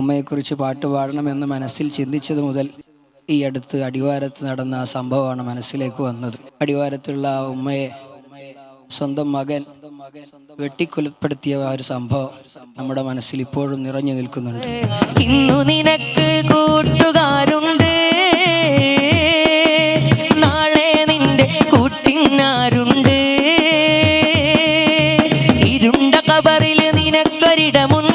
ഉമ്മയെക്കുറിച്ച് പാട്ട് പാടണമെന്ന് മനസ്സിൽ ചിന്തിച്ചത് മുതൽ ഈ അടുത്ത് അടിവാരത്ത് നടന്ന ആ സംഭവമാണ് മനസ്സിലേക്ക് വന്നത്. അടിവാരത്തുള്ള ആ ഉമ്മയെ സ്വന്തം മകൻ വെട്ടിക്കൊലപ്പെടുത്തിയ ഒരു സംഭവം നമ്മുടെ മനസ്സിൽ ഇപ്പോഴും നിറഞ്ഞു നിൽക്കുന്നുണ്ട്. ഇന്നു നിനക്ക് കൂട്ടുകാരുണ്ട്. നാളെ നിന്റെ കൂട്ടിനാരുണ്ട്. ഇരുണ്ട കബറിൽ നിനക്കൊരിടമുണ്ട്.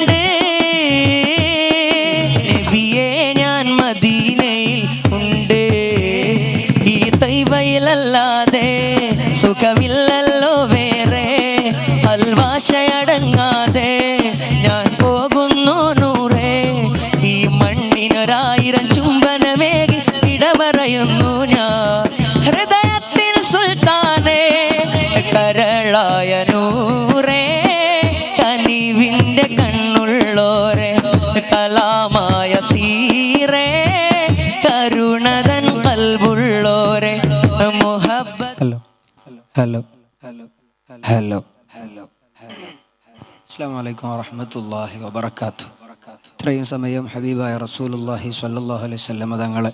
കരളായ കനിവിന്റെ കണ്ണുള്ളോരെ കലാമായ സീറേ കരുണതൻ കൽവുള്ളോരെ മുഹബത്ത് hello hello hello hello hello. അസ്സാം വലൈക്കും വറഹമത്തല്ലാഹി വബർക്കാത്തു ഇത്രയും സമയം ഹബീബായ റസൂലുല്ലാഹി സ്വല്ലല്ലാഹു അലൈഹി വസല്ലം തങ്ങളെ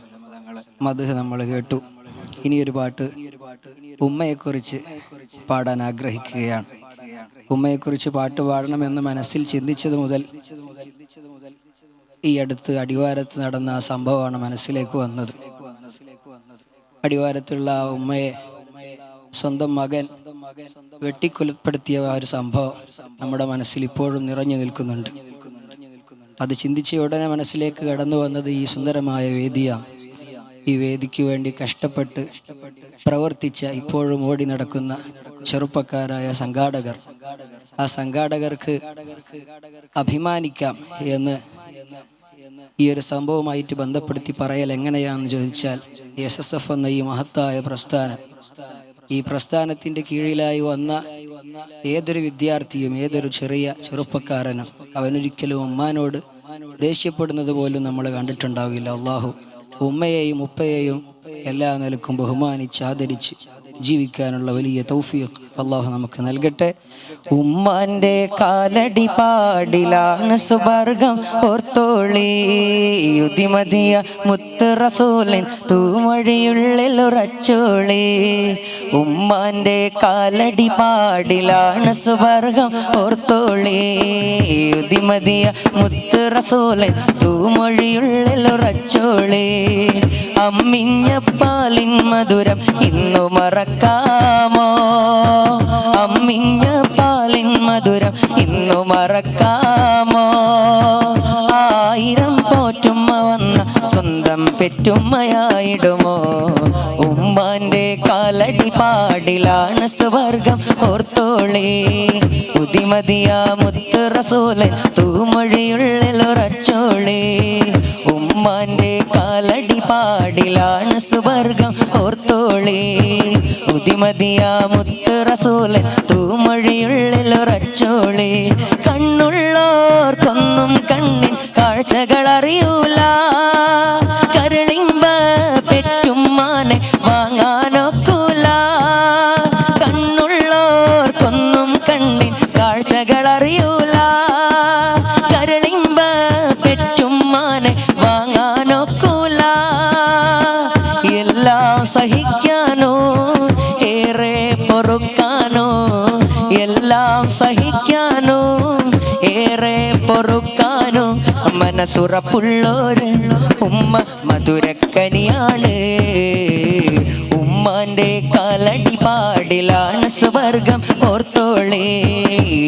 മധു നമ്മൾ കേട്ടു. ഇനിയൊരു പാട്ട് ഉമ്മയെക്കുറിച്ച് പാടാൻ ആഗ്രഹിക്കുകയാണ്. ഉമ്മയെക്കുറിച്ച് പാട്ട് പാടണമെന്ന് മനസ്സിൽ ചിന്തിച്ചത് മുതൽ ഈ അടുത്ത് അടിവാരത്ത് നടന്ന ആ സംഭവമാണ് മനസ്സിലേക്ക് വന്നത്. അടിവാരത്തുള്ള ആ ഉമ്മയെ സ്വന്തം മകൻ വെട്ടിക്കൊലപ്പെടുത്തിയ ആ ഒരു സംഭവം നമ്മുടെ മനസ്സിൽ ഇപ്പോഴും നിറഞ്ഞു നിൽക്കുന്നുണ്ട്. അത് ചിന്തിച്ച ഉടനെ മനസ്സിലേക്ക് കടന്നു വന്നത് ഈ സുന്ദരമായ വേദിയാണ്. ഈ വേദിക്ക് വേണ്ടി കഷ്ടപ്പെട്ട് പ്രവർത്തിച്ച ഇപ്പോഴും ഓടി നടക്കുന്ന ചെറുപ്പക്കാരായ സംഘാടകർ. ആ സംഘാടകർക്ക് അഭിമാനിക്കാം എന്ന് ഈ ഒരു സംഭവമായിട്ട് ബന്ധപ്പെടുത്തി പറയൽ എങ്ങനെയാണെന്ന് ചോദിച്ചാൽ എസ് എസ് എഫ് എന്ന ഈ മഹത്തായ പ്രസ്ഥാനം. ഈ പ്രസ്ഥാനത്തിന്റെ കീഴിലായി വന്ന ഏതൊരു വിദ്യാർത്ഥിയും ഏതൊരു ചെറിയ ചെറുപ്പക്കാരനും അവനൊരിക്കലും അമ്മാനോട് ദേഷ്യപ്പെടുന്നത് പോലും നമ്മൾ കണ്ടിട്ടുണ്ടാവില്ല. അള്ളാഹു ഉമ്മയെയും ഉപ്പയെയും എല്ലാ നിലക്കും ബഹുമാനിച്ച് ആദരിച്ച് ജീവിക്കാനുള്ള വലിയ തൗഫീഖ്. അള്ളാഹു നമുക്ക് നൽകട്ടെ. ഉമ്മാന്റെ കാലടി പാടിലാണ് സുവർഗം ഓർത്തോളി യുതിമതിയ മുത്ത് റസൂലൻ തൂമൊഴിയുള്ളിൽ ഉറച്ചോളി. ഉമ്മാന്റെ കാലടി പാടിലാണ് സുവർഗം ഓർത്തോളി യുതിമതിയ മുത്ത് റസൂലൻ തൂമൊഴിയുള്ളിൽ ഉറച്ചോളി. അമ്മിഞ്ഞ പാലിൻ മധുരം ഇന്നു മറക്കാമോ? അമ്മിഞ്ഞ പാലിൻ മധുരം ഇന്നു മറക്കാമോ? ആയിരം പോറ്റുമ്മ വന്ന സ്വന്തം പെറ്റുമ്മയായിടുമോ? ഉമ്മാന്റെ കാലടി പാടിലാണ് സ്വർഗം ഓർത്തോളേ. പുതിമതിയ മുത്ത് റസൂലൻ തൂമൊഴിയുള്ളിൽ ഉമ്മാന്റെ പാടിലാണ് സുവർഗം ഓർത്തോളേ ഉതിമതിയ മുത്ത് റസൂലൻ തൂമൊഴിയുള്ളിൽ ഉറച്ചോളേ. കണ്ണുള്ളോർക്കൊന്നും കണ്ണിൻ കാഴ്ചകൾ അറിയൂല കരളിമ്പ മനസ്സുറപ്പുള്ളോര് ഉമ്മ മധുരക്കനിയാണ്. ഉമ്മാന്റെ കാലടി പാടിലാണ് സ്വർഗം ഓർത്തോളേ.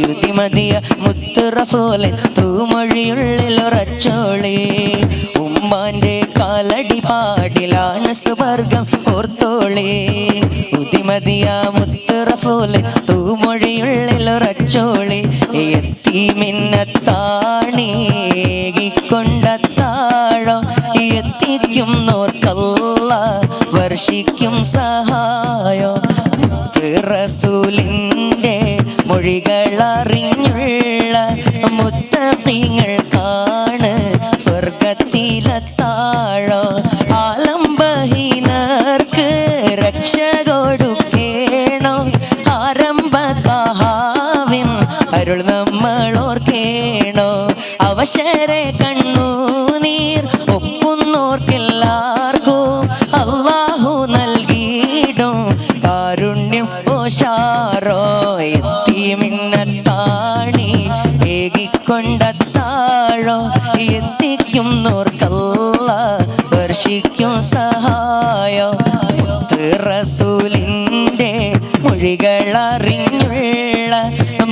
യുതിമതിയ മുത്ത് റസോലൻ തൂമൊഴിയുള്ളിൽ ഉറച്ചോളേ. ഉമ്മാന്റെ കാലടി പാടിലാണ് സ്വർഗം ഓർത്തോളേ ഉതിമതിയ മുത്ത് തൂമൊഴിയുള്ളിൽ ഒരച്ചോളി എത്തി മിന്നത്താണേകിക്കൊണ്ടത്താഴോ എത്തിക്കും നോർക്കല്ല വർഷിക്കും സഹായോ. മുത്ത് മൊഴികളറിഞ്ഞുള്ള മുത്തപ്പിങ്ങൾക്കാണ് ഉയരത്തിലത്താഴോ ആലംബഹീനർക്ക് രക്ഷ കൊടുക്കേണോ ആരംഭത്താഹാവിൻ അരുൾ നമ്മൾ ഓർക്കേണോ അവശരെ കണ്ണു നീർ ഒക്കുന്നോർക്കില്ല മൊഴികളറിഞ്ഞുള്ള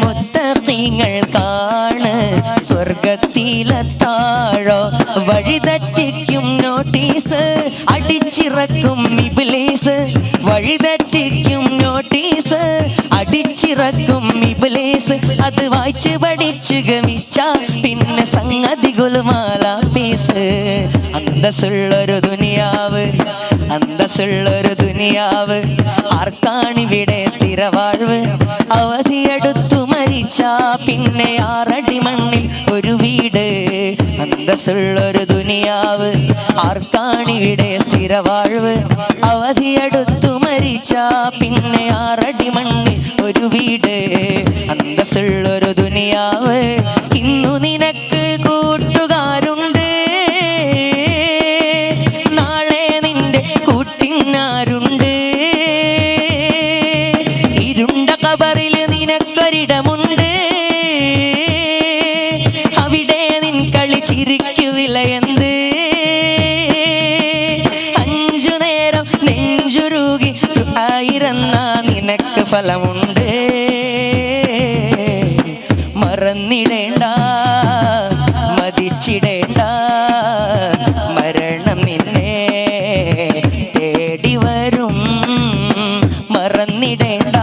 മുത്തീങ്ങൾക്കാണ് സ്വർഗത്തിലെ താഴോ വഴിതെറ്റിക്കും നോട്ടീസ്. അടിച്ചിറക്കും ഇബിലീസ്. വഴിതെറ്റിക്കും നോട്ടീസ് അടിച്ചിറക്കും ഇബിലേസ്. അത് വായിച്ച് പഠിച്ചു ഗമിച്ച പിന്നെ സംഗതി ഗുലുമാല പീസ്. അന്തസ്സുള്ളൊരു ദുനിയാവ് അന്തസ്സുള്ളൊരു ദുനിയാവ്. ആർക്കാണിവിടെ സ്ഥിരവാഴ്വ്? അവധിയെടുത്തു മരിച്ച പിന്നെ ആറടി മണ്ണിൽ ഒരു വീട്. അന്തസ്സുള്ളൊരു ദുനിയാവ് ആർക്കാണിവിടെ സ്ഥിരവാഴ്വ്? അവധിയെടുത്തു മരിച്ച പിന്നെ ആറടി മണ്ണിൽ ഒരു വീട്. അന്തസ്സുള്ളൊരു ദുനിയാവ്. ഇന്നു നിനക്ക് കൂട്ടുകാരുണ്ട്. നാളെ നിന്റെ കൂട്ടിനാരുണ്ട്. ഇരുണ്ട കബറിൽ നിനക്കൊരിടമുണ്ട്. അവിടെ നിൻ കളി എന്ത്? അഞ്ചു നേരം നെഞ്ചുരുകി ആയിരന്ന നിനക്ക് ഫലമുണ്ട്. മറന്നിടേണ്ട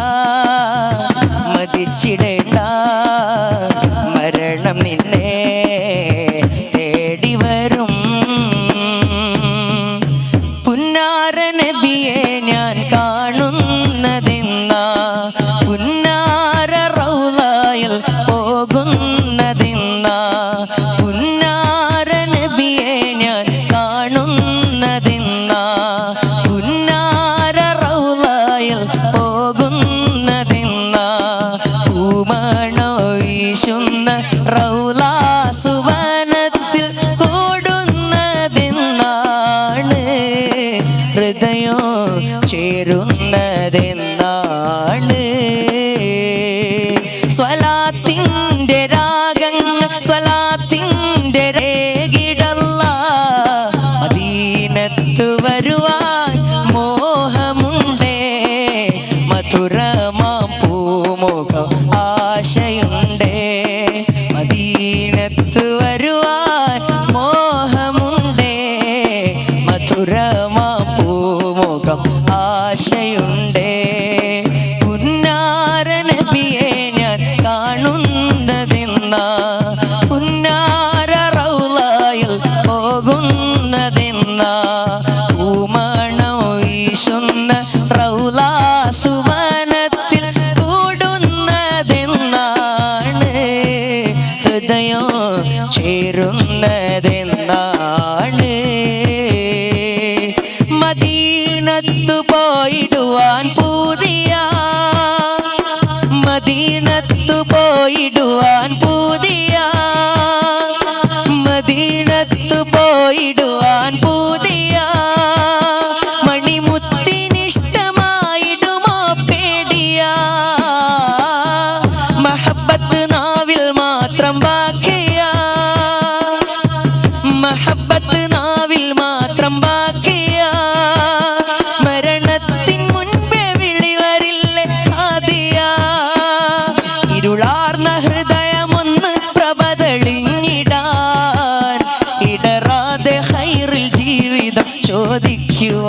ഇരുളാർന്ന ഹൃദയമൊന്ന് പ്രഭതളിഞ്ഞിടാൻ. ഇടറാതെ ഹൈറിൽ ജീവിതം ചോദിക്കുവാൻ.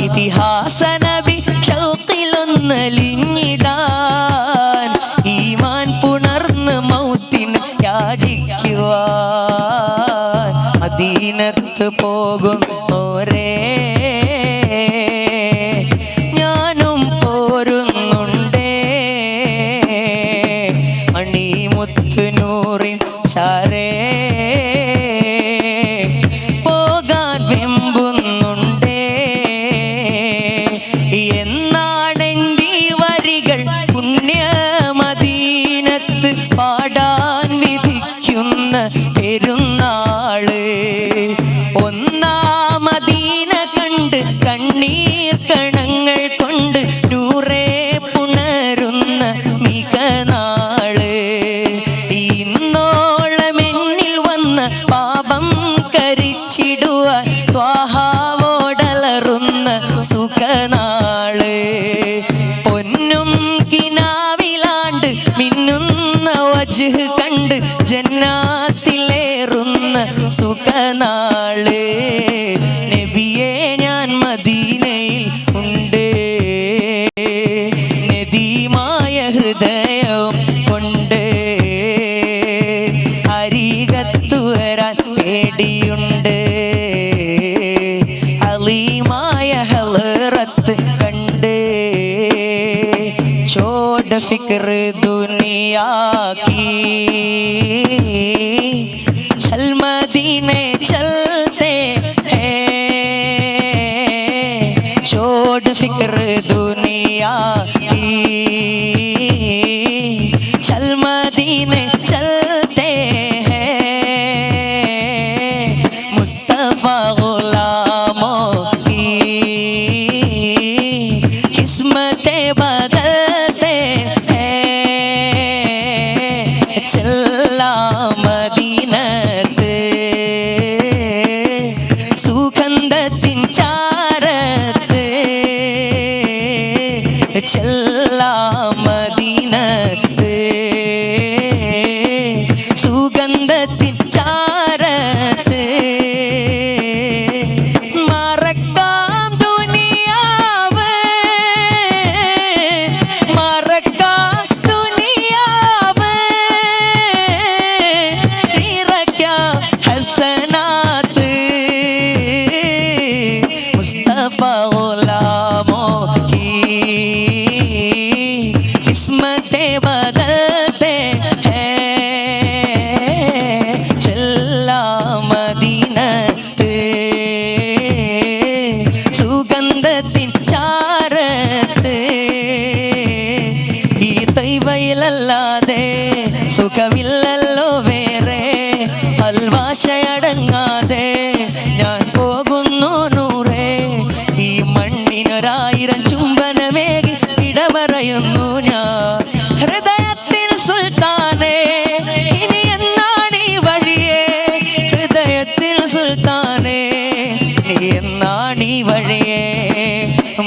ഇതിഹാസ നബി ഷൗക്കിലൊന്നലിഞ്ഞിടാൻ ഈമാൻ പുണർന്ന് മൗത്തിന് യാചിക്കുവാൻ. മദീനത്ത് പോകും கண்ணீர் फ़िक्र दुनिया की। चल मदीने चलते हैं छोड़ फ़िक्र दुनिया की। chilla madi.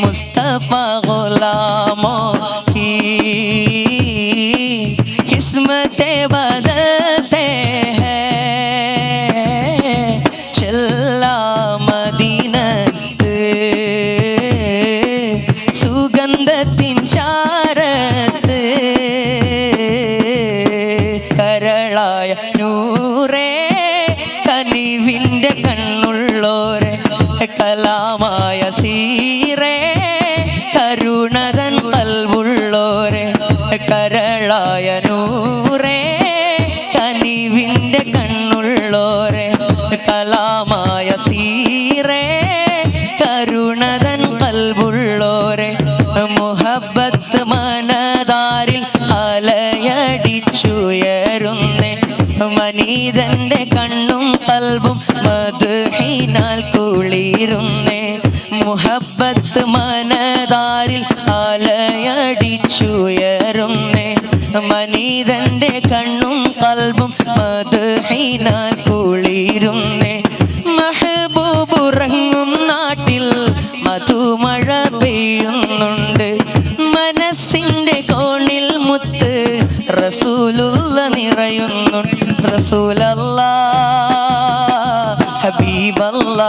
മുസ്തഫ ഗുലാമോ കണ്ണുള്ളോരെ കലാമായ സീറേ. കരളായ നൂറേ കനിവിന്റെ കണ്ണുള്ളോരെ കലാമായ സീറേ കരുണതൻ കൽവുള്ളോരെ മുഹബത്ത് മനതാരിൽ അലയടിച്ചുയരുന്നേ മനീതന്റെ കണ്ണും പൽവും മധുഹിനാൽ കുളിരുന്നേ മുഹബത്ത് മനതാരിൽ അലയടിച്ചുയരുന്നേ മനീതന്റെ കണ്ണും കൽബും മധുഹീനാൽ കുളിരുന്നേ. മഹബൂബ് ഉറങ്ങും നാട്ടിൽ മധുമഴ പെയ്യുന്നുണ്ട്. മനസ്സിന്റെ കോണിൽ മുത്ത് റസൂലുള്ള നിറയുന്നുണ്ട്. റസൂലല്ല ഹബീബല്ല.